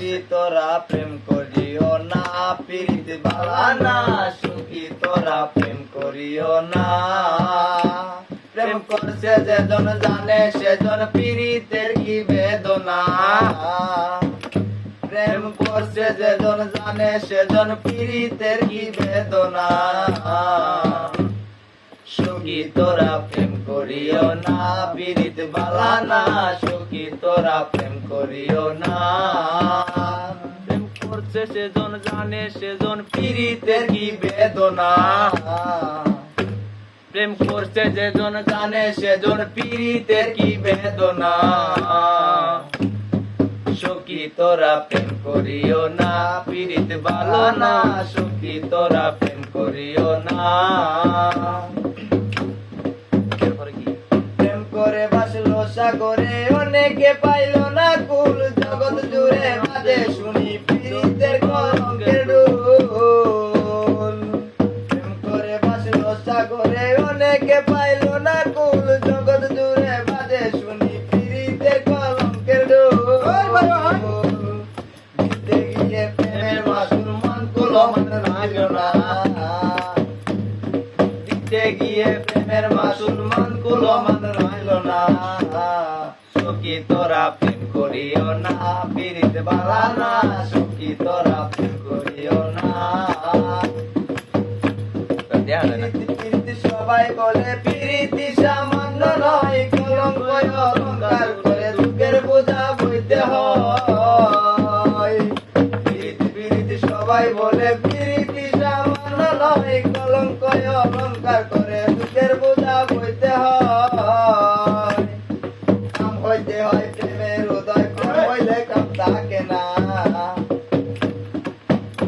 সুখী তোরা প্রেম করিও না পীড়িত বালা না সুখী তোরা প্রেম করিও না। প্রেম করছে যেজন জানে, সেজন পীড়িতের কি বেদনা। প্রেম করছে যেজন জানে, সেজন পীড়িতের কি বেদনা। সুখী তোরা প্রেম করিও না পীড়িত বালা না সুখী তোরা প্রেম করিও না। প্রেম করছে সেজন জানে সেজন পীড়িতের কি বেদনা। প্রেম করছে যেজন জানে সেজন পীড়িতের কি বেদনা। সুখী তোরা প্রেম করিও না। পীড়িত ভালো না সুখী তোরা প্রেম করিও না? প্রেম করে বাসলো সাগরে অনেকে পাইল না কুল। জগৎ জুড়ে বাজে, শুনি পীড়িতের কলঙ্কের ডোল। প্রেম করে বাসলো সাগরে, অনেকে পাইল না কুল। জগৎ গিয়ে প্রেমের মাসুল মান কুলো মান রইল না। সুখী তোরা প্রেম করিও না পীড়িত বালা না সুখী তোরা প্রেম করিও না। সবাই বলে প্রীতি সামান্য নয় কলঙ্ক অলঙ্কার করে দুঃখের বোঝা বইতে হয়। সবাই বলে প্রীতি সামান্য নয় কলঙ্ক অলঙ্কার থাকে না।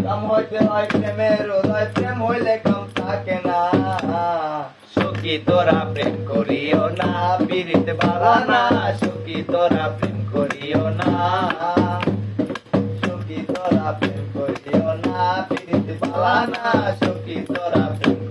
কাম হইতে হয় প্রেমের উদয় প্রেম হইলে কাম থাকে না। সুখী তোরা প্রেম করিও না পীড়িত বালা না। সুখী তোরা প্রেম করিও না। সুখী তোরা প্রেম করিও না পীড়িত বালা না। সুখী তোরা প্রেম